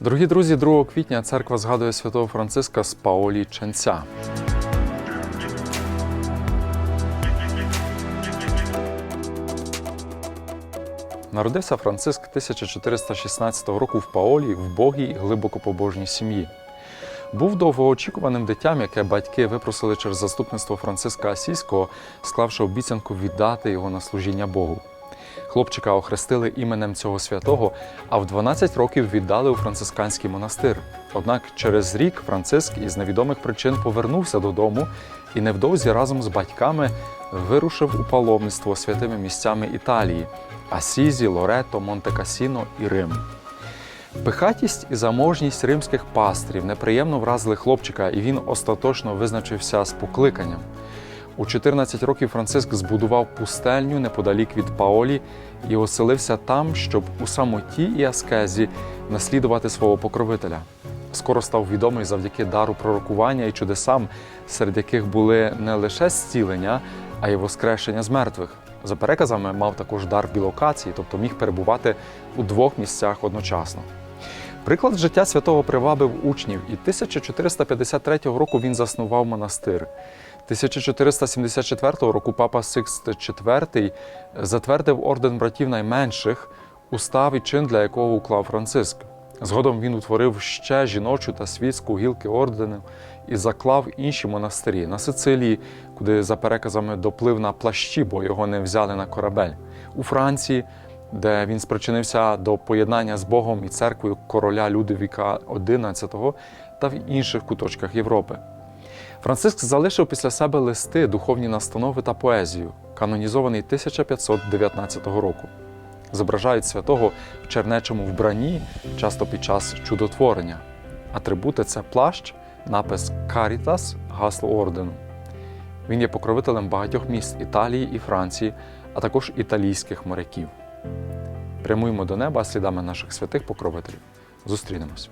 Дорогі друзі, 2 квітня церква згадує святого Франциска з Паолі Ченця. Народився Франциск 1416 року в Паолі в богій глибоко побожній сім'ї. Був довгоочікуваним дитям, яке батьки випросили через заступництво Франциска Асійського, склавши обіцянку віддати його на служіння Богу. Хлопчика охрестили іменем цього святого, а в 12 років віддали у францисканський монастир. Однак через рік Франциск із невідомих причин повернувся додому і невдовзі разом з батьками вирушив у паломництво святими місцями Італії Асізі, Лорето, Монте-Касіно і Рим. Пихатість і заможність римських пастрів неприємно вразили хлопчика, і він остаточно визначився з покликанням. У 14 років Франциск збудував пустельню неподалік від Паолі і оселився там, щоб у самоті і аскезі наслідувати свого покровителя. Скоро став відомий завдяки дару пророкування і чудесам, серед яких були не лише зцілення, а й воскрешення з мертвих. За переказами, мав також дар білокації, тобто міг перебувати у двох місцях одночасно. Приклад життя святого привабив учнів, і 1453 року він заснував монастир. 1474 року папа Сикст IV затвердив орден братів найменших, устав і чин для якого уклав Франциск. Згодом він утворив ще жіночу та світську гілки ордену і заклав інші монастирі на Сицилії, куди за переказами доплив на плащі, бо його не взяли на корабель, у Франції, де він спричинився до поєднання з Богом і церквою короля Людовіка XI та в інших куточках Європи. Франциск залишив після себе листи, духовні настанови та поезію, канонізований 1519 року. Зображають святого в чернечому вбранні, часто під час чудотворення. Атрибути це плащ, напис Caritas, гасло ордену. Він є покровителем багатьох міст Італії і Франції, а також італійських моряків. Прямуємо до неба слідами наших святих покровителів. Зустрінемось.